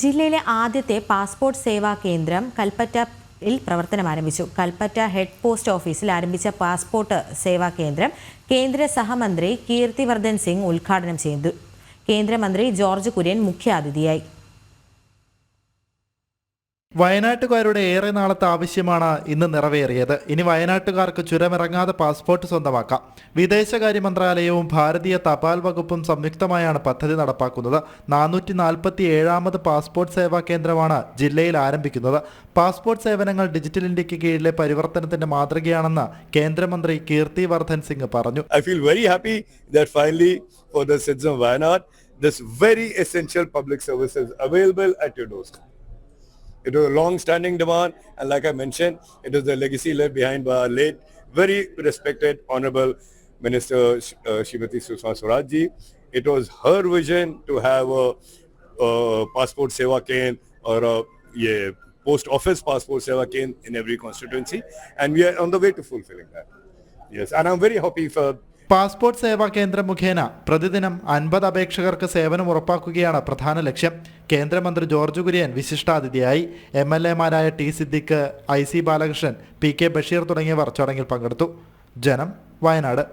ജില്ലയിലെ ആദ്യത്തെ പാസ്പോർട്ട് സേവാ കേന്ദ്രം കൽപ്പറ്റയിൽ പ്രവർത്തനം ആരംഭിച്ചു. കൽപ്പറ്റ ഹെഡ് പോസ്റ്റ് ഓഫീസിൽ ആരംഭിച്ച പാസ്പോർട്ട് സേവാ കേന്ദ്രം കേന്ദ്ര സഹമന്ത്രി കീർത്തിവർദ്ധൻ സിംഗ് ഉദ്ഘാടനം ചെയ്തു. കേന്ദ്രമന്ത്രി ജോർജ് കുര്യൻ മുഖ്യാതിഥിയായി. വയനാട്ടുകാരുടെ ഏറെ നാളത്തെ ആവശ്യമാണ് ഇന്ന് നിറവേറിയത്. ഇനി വയനാട്ടുകാർക്ക് ചുരമിറങ്ങാതെ പാസ്പോർട്ട് സ്വന്തമാക്കാം. വിദേശകാര്യ മന്ത്രാലയവും ഭാരതീയ തപാൽ വകുപ്പും സംയുക്തമായാണ് പദ്ധതി നടപ്പാക്കുന്നത്. നാനൂറ്റി നാൽപ്പത്തി ഏഴാമത് പാസ്പോർട്ട് സേവാ കേന്ദ്രമാണ് ജില്ലയിൽ ആരംഭിക്കുന്നത്. പാസ്പോർട്ട് സേവനങ്ങൾ ഡിജിറ്റൽ ഇന്ത്യയ്ക്ക് കീഴിലെ പരിവർത്തനത്തിന്റെ മാതൃകയാണെന്ന് കേന്ദ്രമന്ത്രി കീർത്തി വർദ്ധൻ സിംഗ് പറഞ്ഞു. That finally for the citizens of Wayanad, this very essential public service is available at your doorstep. It was a long-standing demand, and like I mentioned, it is the legacy left behind by our late, very respected, honorable Minister uh, Sushma ji. It was her vision to have a, a passport seva kend or a yeah, post office passport seva kend in every constituency, and we are on the way to fulfilling that. Yes, and I'm very happy for passport Seva Kendram മുഖേന പ്രതിദിനം അൻപത് അപേക്ഷകർക്ക് സേവനം ഉറപ്പാക്കുകയാണ് പ്രധാന ലക്ഷ്യം. കേന്ദ്രമന്ത്രി George Kurian വിശിഷ്ടാതിഥിയായി M L എമാരായ T Siddique I C Balakrishnan P K Basheer തുടങ്ങിയവർ ചടങ്ങിൽ പങ്കെടുത്തു. ജനം വയനാട്.